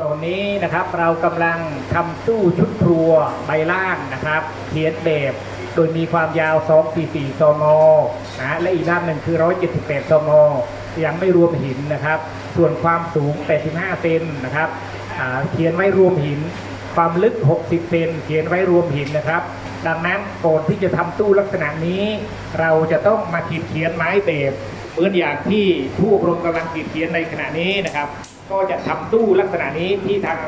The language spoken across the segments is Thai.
ตอนนี้นะครับเรากำลังทำตู้ชุดครัวใบล่างนะครับเขียนแบบโดยมีความยาว 244 ซมนะและอีกด้านหนึ่งคือ 178 ซม ยังไม่รวมหินนะครับ ส่วนความสูง 85 เซนนะครับเขียนไว้รวมหิน ความลึก 60 เซนเขียนไว้รวมหินนะครับ ดังนั้นก่อนที่จะทำตู้ลักษณะนี้ เราจะต้องมาขีดเขียนไม้แบบเหมือนอย่างที่ผู้อบรมกำลังขีดเขียนในขณะนี้นะครับ ก็จะทำตู้ลักษณะนี้ที่ทาง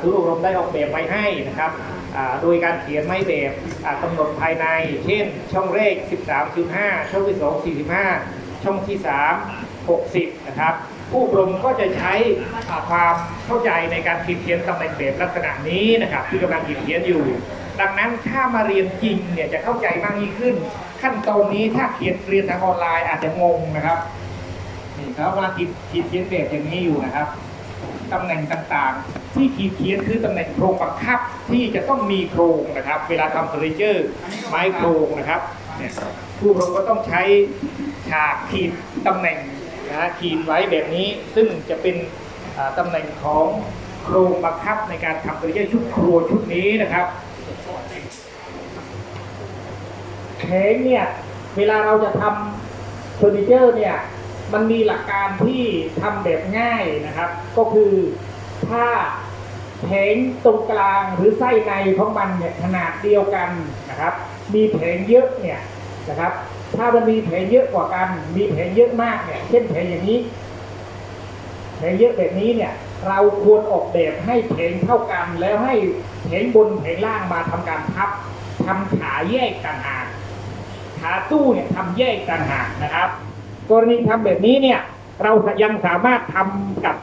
ศูนย์อบรมได้ออกแบบไว้ให้นะครับโดยการเขียนไม้แบบอ่ากำหนดภายใน เช่น ช่องเลข 13.5 ช่องที่2 45 ช่องที่ 3 60 นะครับ ผู้อบรมก็จะใช้ความเข้าใจในการขีดเขียนตำแหน่งแบบลักษณะนี้นะครับ ที่กำลังขีดเขียนอยู่ ดังนั้นถ้ามาเรียนจริงเนี่ยจะเข้าใจมากยิ่งขึ้น ขั้นตอนนี้ถ้าเขียนเรียนทางออนไลน์อาจจะงงนะครับ นี่เขากำลังขีดขีดเขียนแบบอย่างนี้อยู่นะครับตำแหน่งต่างๆ ที่ขีดเขียนคือตำแหน่งโครงบังคับที่จะต้องมีโครงนะครับ เวลาทำเฟอร์นิเจอร์ไม้โครงนะครับเนี่ยผู้อบรมก็ต้องใช้ฉากขีดตำแหน่งนะขีดไว้แบบนี้ ซึ่งจะเป็นตำแหน่งของโครงบังคับในการทำเฟอร์นิเจอร์ชุดครัวชุดนี้นะครับแผงเนี่ยเวลาเราจะทำเฟอร์นิเจอร์เนี่ย มันมีหลักการที่ทำแบบง่ายนะครับ ก็คือถ้าแผงตรงกลางหรือไส้ในของมันเนี่ยขนาดเดียวกันนะครับ มีแผงเยอะเนี่ยนะครับ ถ้ามันมีแผงเยอะกว่ากัน มีแผงเยอะมากเนี่ย เช่นแผงอย่างนี้ แผงเยอะแบบนี้เนี่ย เราควรออกแบบให้แผงเท่ากันแล้วให้แผงบนแผงล่างมาทำการพับทำขาแยกต่างหากขาตู้เนี่ยทำแยกต่างหากนะครับ กรณีทำแบบนี้เนี่ยเรายังสามารถทำกับ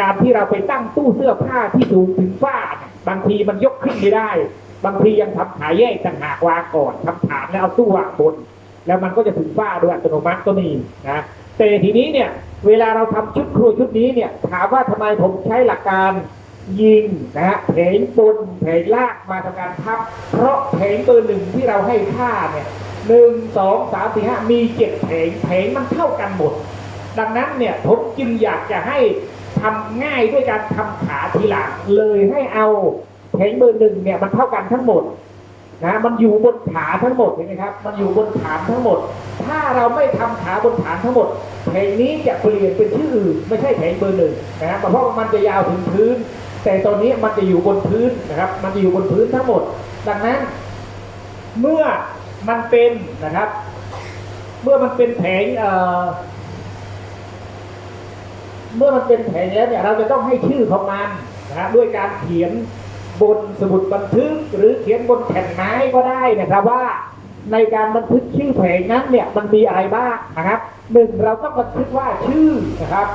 การที่เราไปตั้งตู้เสื้อผ้าที่สูงถึงฝ้า บางทีมันยกขึ้นไม่ได้ บางทียังทำขาแยกต่างหากวางก่อนทำฐานแล้วเอาตู้วางบน แล้วมันก็จะถึงฝ้าโดยอัตโนมัติก็มีนะแต่ทีนี้เนี่ยเวลาเราทำชุดครัวชุดนี้เนี่ยถามว่าทำไมผมใช้หลักการยิงนะฮะแผงบนแผงล่างมาทำการพับ เพราะแผงเบอร์หนึ่งที่เราให้ค่าเนี่ย หนึ่งสองสามสี่ห้ามีเจ็ดแผงแผงมันเท่ากันหมด ดังนั้นเนี่ยผมจึงอยากจะให้ทำง่ายด้วยการทำขาทีหลังเลยให้เอาแผงเบอร์หนึ่งเนี่ยมันเท่ากันทั้งหมดนะมันอยู่บนขาทั้งหมดเห็นไหมครับ มันอยู่บนฐานทั้งหมด ถ้าเราไม่ทำขาบนฐานทั้งหมดแผงนี้จะเปลี่ยนเป็นชื่ออื่นไม่ใช่แผงเบอร์หนึ่งนะครับเพราะมันจะยาวถึงพื้น แต่ตอนนี้มันจะอยู่บนพื้นนะครับ มันจะอยู่บนพื้นทั้งหมด ดังนั้น เมื่อ มันเป็นนะครับ เมื่อมันเป็นแผงเมื่อมันเป็นแผงแล้วเนี่ยเราจะต้องให้ชื่อของมันนะฮะด้วยการเขียนบนสมุดบันทึกหรือเขียนบนแผ่นไม้ก็ได้นะครับว่าในการบันทึกชื่อแผงนั้นเนี่ยมันมีอะไรบ้างนะครับหนึ่งเราต้องบันทึกว่าชื่อนะครับ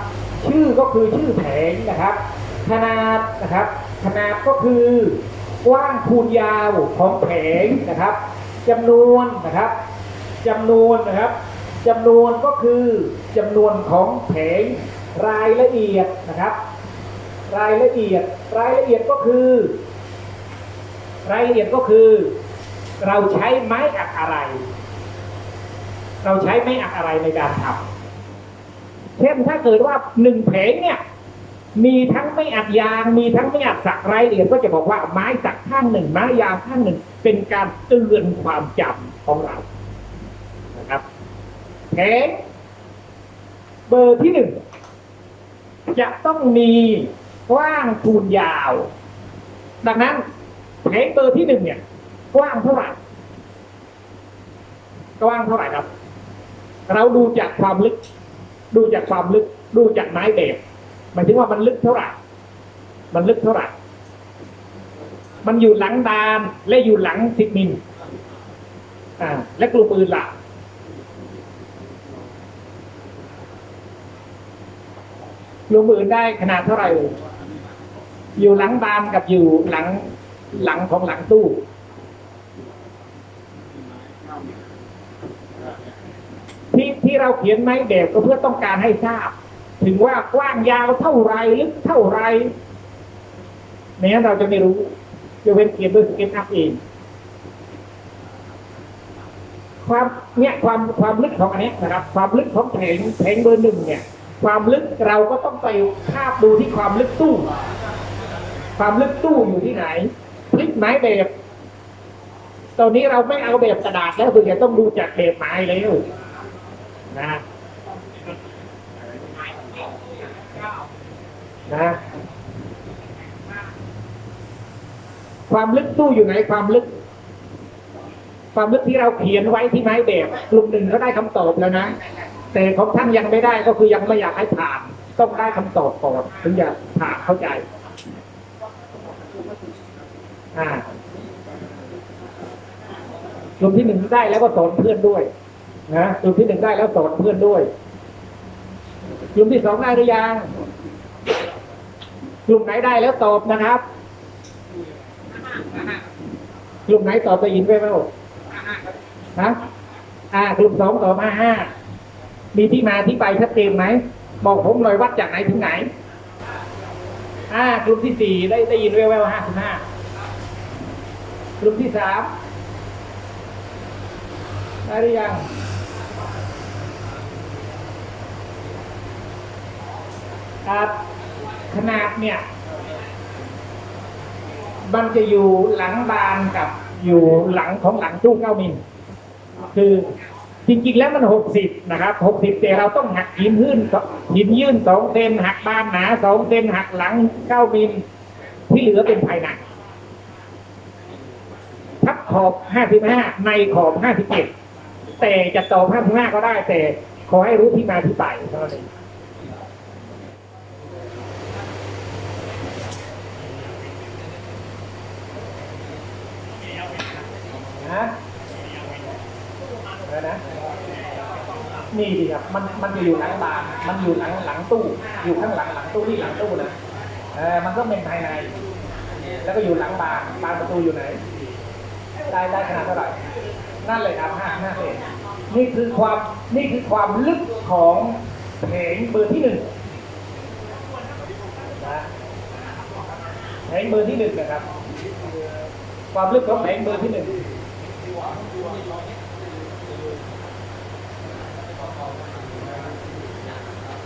ชื่อก็คือชื่อแผงนะครับ ขนาดนะครับ ขนาดก็คือกว้างคูณยาวของแผงนะครับ จำนวนนะครับจำนวนนะครับจำนวนก็คือจำนวนของแผงรายละเอียดนะครับ รายละเอียดรายละเอียดก็คือ รายละเอียดก็คือ เราใช้ไม้อัดอะไร เราใช้ไม้อัดอะไรในการทำเช่นถ้าเกิดว่าหนึ่งแผงเนี่ย มีทั้งไม่อัดยาง มีทั้งไม่อัดสักไรเอียก็จะบอกว่าไม้สักข้างหนึ่งไม้ยางข้างหนึ่ง เป็นการเตือนความจำของเรานะครับแผงเบอร์ที่หนึ่งจะต้องมีกว้างคูณยาว ดังนั้นแผงเบอร์ที่หนึ่งเนี่ย กว้างเท่าไหร่กว้างเท่าไหร่ครับ เราดูจากความลึก ดูจากความลึก ดูจากไม้แบบ หมายถึงว่ามันลึกเท่าไหร่ มันลึกเท่าไหร่ มันอยู่หลังดานและอยู่หลังสิบมิลอ่า และกลุ่มอื่นล่ะลงมือได้ขนาดเท่าไหร่อยอยู่หลังบานกับอยู่หลังหลังของหลังตู้ที่ที่เราเขียนไม้แบบก็เพื่อต้องการให้ทราบ ถึงว่ากว้างยาวเท่าไรลึกเท่าไรไม่งั้นเราจะไม่รู้จะเว้นเขียนด้วยสเก็ตอัพเองความเนี่ยความความลึกของอันนี้นะครับ ความลึกของแผงแผงเบอร์หนึ่งเนี่ย ความลึกเราก็ต้องไปคาบดูที่ความลึกตู้ ความลึกตู้อยู่ที่ไหนพลิกไม้แบบตอนนี้เราไม่เอาแบบกระดาษแล้วคือจะต้องดูจากแบบไม้แล้วนะ นะ ความลึกตู้อยู่ไหนความลึก ความลึกที่เราเขียนไว้ที่ไม้แบบกลุ่มหนึ่งก็ได้คำตอบแล้วนะ แต่ของท่านยังไม่ได้ก็คือยังไม่อยากให้ผ่าน ต้องได้คำตอบก่อนถึงจะผ่านเข้าใจ อ่ากลุ่มที่หนึ่งได้แล้วก็สอนเพื่อนด้วย นะกลุ่มที่หนึ่งได้แล้วสอนเพื่อนด้วยกลุ่มที่สองได้หรือยัง กลุ่มไหนได้แล้วตอบนะครับกลุ่มไหนตอบไปยินไปไหมฮะอ่ากลุ่มสองตอบห้าห้ามีที่มาที่ไปชัดเจนไหมบอกผมหน่อยวัดจากไหนถึงไหนอ่ากลุ่มที่สี่ได้ได้ยินแว่วๆห้าสิบห้ากลุ่มที่สามได้หรือยังครับ ขนาดเนี่ยมันจะอยู่หลังบานกับอยู่หลังของหลังตู้เก้ามิลคือจริงๆแล้วมันหกสิบนะครับหกสิบแต่เราต้องหักหินยื่นหินยื่นสองเซนหักบานหนาสองเซนหักหลังเก้ามิลที่เหลือเป็นภายในทับขอบห้าสิบห้าในขอบห้าสิบเจ็ดแต่จะตอห้าสิบห้าก็ได้แต่ขอให้รู้ที่มาที่ไปเท่านั้นเอง นะอะไรนะนี่ดิครับมันมันจะอยู่หลังบานมันอยู่หลังหลังตู้ อยู่ข้างหลังหลังตู้ที่หลังตู้นะเออมันก็เป็นภายใน แล้วก็อยู่หลังบานบานประตูอยู่ไหน ได้ได้ขนาดเท่าไหร่นั่นเลยครับห้าห้าเซนนี่คือความนี่คือความลึกของแผงเบอร์ที่หนึ่งนะแผงเบอร์ที่หนึ่งนะครับ ความลึกของแผงเบอร์ที่หนึ่ง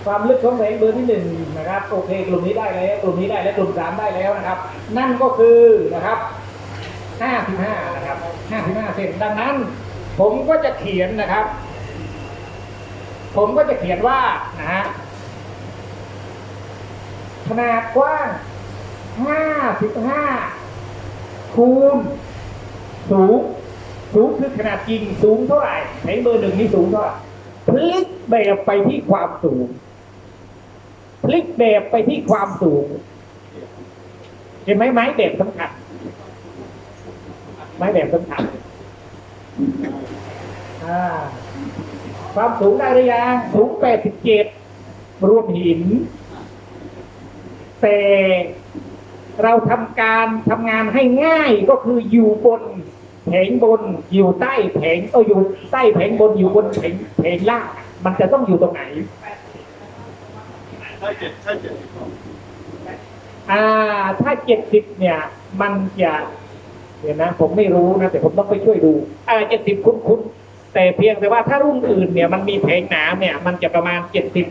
ความลึกของแผงเบอร์ที่หนึ่งนะครับโอเคกลุ่มนี้ได้แล้วกลุ่มนี้ได้แล้วกลุ่มสามได้แล้วนะครับ นั่นก็คือนะครับห้าสิบห้านะครับห้าสิบห้าเซนดังนั้น ผมก็จะเขียนนะครับ ผมก็จะเขียนว่านะฮะขนาดกว้างห้าสิบห้าคูณสูง สูงคือขนาดจริงสูงเท่าไหร่แผงเบอร์หนึ่งนี่สูงเท่าไหร่พลิกแบบไปที่ความสูง พลิกแบบไปที่ความสูงเห็นไหมไม้แบบสำคัญไม้แบบสำคัญความสูงได้หรือยังสูง87รวมหิน แต่เราทำการทำงานให้ง่ายก็คืออยู่บน แผงบนอยู่ใต้แผงเอออยู่ใต้แผงบนอยู่บนแผงแผงล่างมันจะต้องอยู่ตรงไหนใช่เจ็ดใช่เจ็ดอ่าถ้าเจ็ดสิบเนี่ย มันจะเดี๋ยวนะ ผมไม่รู้นะ แต่ผมต้องไปช่วยดูอ่าเจ็ดสิบคุ้นคุ้นแต่เพียงแต่ว่าถ้ารุ่นอื่นเนี่ยมันมีแผงหนาเนี่ย มันจะประมาณเจ็ดสิบ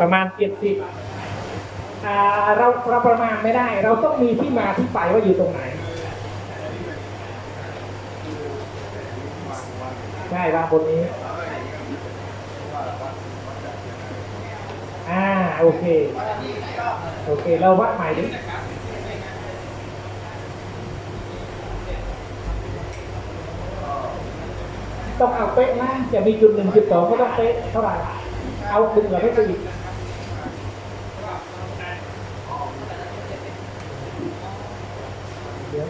ประมาณเจ็ดสิบอ่าเราเราประมาณไม่ได้ เราต้องมีที่มาที่ไปว่าอยู่ตรงไหน ช่วางบนนี้ อ่า โอเค โอเค เราวัดใหม่ดิต้องเอาเป๊ะนะจะมีจุดหนึ่งจุดสองก็ต้องเป๊ะเท่าไหร่ เอาถึงกับให้ไปอีกเดี๋ยว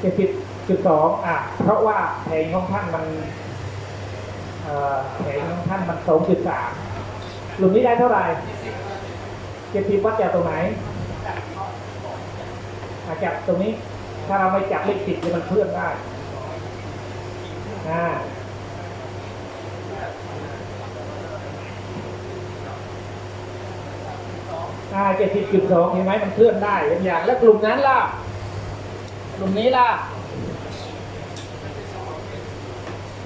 เจ็ดสิบ จุดสองอะเพราะว่าแผงของท่านมันแผงของท่านมันสองจุดสามหลุมนี้ได้เท่าไหร่เจ็ดสิบวัดจากตรงไหนอาจับตรงนี้ ถ้าเราไม่จับเลขสิบมันเคลื่อนได้อ่าอ่าเจ็ดสิบจุดสองเห็นไหมมันเคลื่อนได้เป็นอย่าง แล้วกลุ่มนั้นล่ะ กลุ่มนี้ล่ะ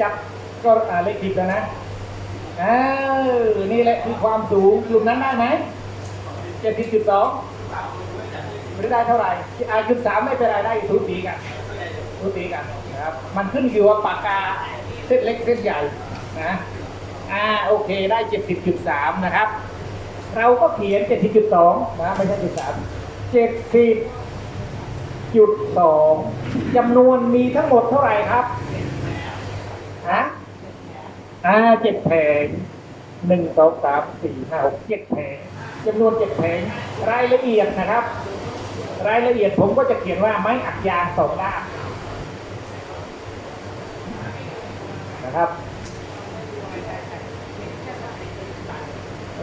จับก็อ่าเลขสิบแล้วนะออนี่นี่แหละคือความสูงกลุ่มนั้นได้ไหมเจ็ดสิบจุดสองไม่ได้เท่าไหร่อาจุดสามไม่เป็นไรได้สูสีกันสูสีกันนะครับมันขึ้นอยู่ว่าปากกาเส้นเล็กเส้นใหญ่นะอ่าโอเคได้เจ็ดสิบจุดสามนะครับ เราก็เขียนเจ็ดสิบจุดสองนะไม่ใช่จุดสามเจ็ดสิบจุดสองจำนวนมีทั้งหมดเท่าไหร่ครับ อ่าเจ็ดแผงหนึ่งสองสามสี่ห้าหกเจ็ดแผงจำนวนเจ็ดแผงรายละเอียดนะครับ รายละเอียดผมก็จะเขียนว่าไม้อัดยางสองด้านนะครับ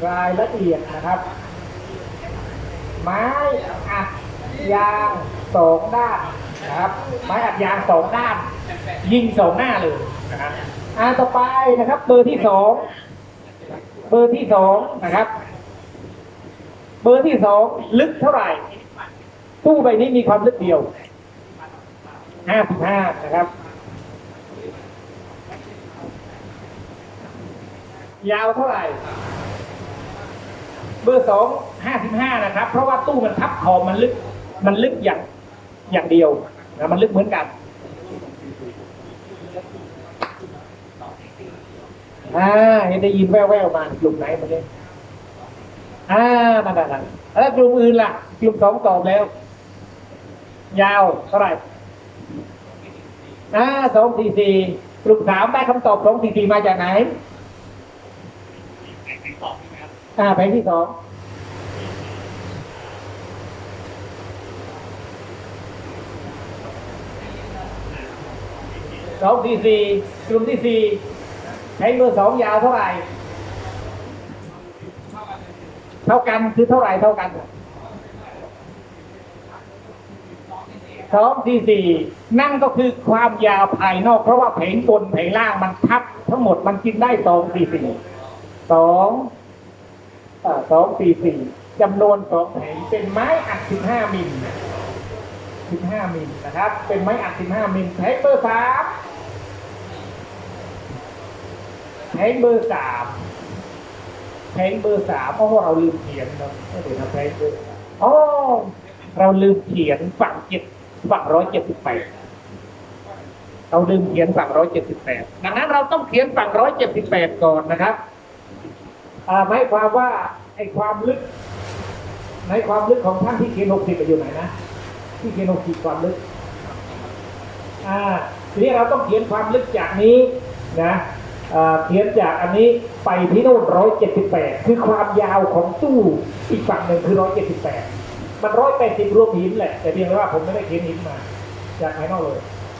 รายละเอียดนะครับ ไม้อัดยางสองด้านนะครับ ไม้อัดยางสองด้าน ยิงสองหน้าเลยนะครับ อ่าต่อไปนะครับ เบอร์ที่สองเบอร์ที่สองนะครับ เบอร์ที่สองลึกเท่าไหร่ ตู้ใบนี้มีความลึกเดียวห้าสิบห้านะครับ ยาวเท่าไหร่ เบอร์สองห้าสิบห้านะครับ เพราะว่าตู้มันทับขอบมันลึก มันลึกอย่างอย่างเดียวนะมันลึกเหมือนกัน อ่าเห็นได้ยินแว่วๆมากลุ่มไหนมาเนี่ยอ่านั่นนั่นแล้วกลุ่มอื่นล่ะ กลุ่มสองตอบแล้ว ยาวเท่าไหร่อ่าสองสี่สี่กลุ่มสามได้คำตอบสองสี่สี่มาจากไหนอ่าแผงที่สองสองสี่สี่กลุ่มที่สี่ แผงเบอร์สองยาวเท่าไหร่เท่ากันคือเท่าไหร่เท่ากันสองสี่สี่นั่นก็คือความยาวภายนอก เพราะว่าแผงบนแผงล่างมันทับ ทั้งหมดมันกินได้สองสี่สี่สองสองสี่สี่จำนวนสองแผงเป็นไม้อัดสิบห้ามิล15มิลนะครับ เป็นไม้อัด15มิลแพ็คเบอร์สาม แพ็คเบอร์สามแพ็คเบอร์สามเพราะว่าเราลืมเขียนเนาะไม่เดี๋ยวนะแพ็คเบอร์อ๋อเราลืมเขียนฝั่งเจ็ดฝั่งร้อยเจ็ดสิบแปดเราลืมเขียนฝั่งร้อยเจ็ดสิบแปดดังนั้นเราต้องเขียนฝั่งร้อยเจ็ดสิบแปดก่อนนะครับหมายความว่าไอ้ความลึกในความลึกของท่านที่เขียนหกสิบอยู่ไหนนะที่เขียนหกสิบความลึกอ่าทีนี้เราต้องเขียนความลึกจากนี้นะ เทียนจากอันนี้ไปที่โน่นร้อยเจ็ดสิบแปดคือความยาวของตู้อีกฝั่งหนึ่งคือร้อยเจ็ดสิบแปดมันร้อยแปดสิบรวมหินแหละ แต่เพียงแต่ว่าผมไม่ได้เขียนหินมา จากภายนอกเลย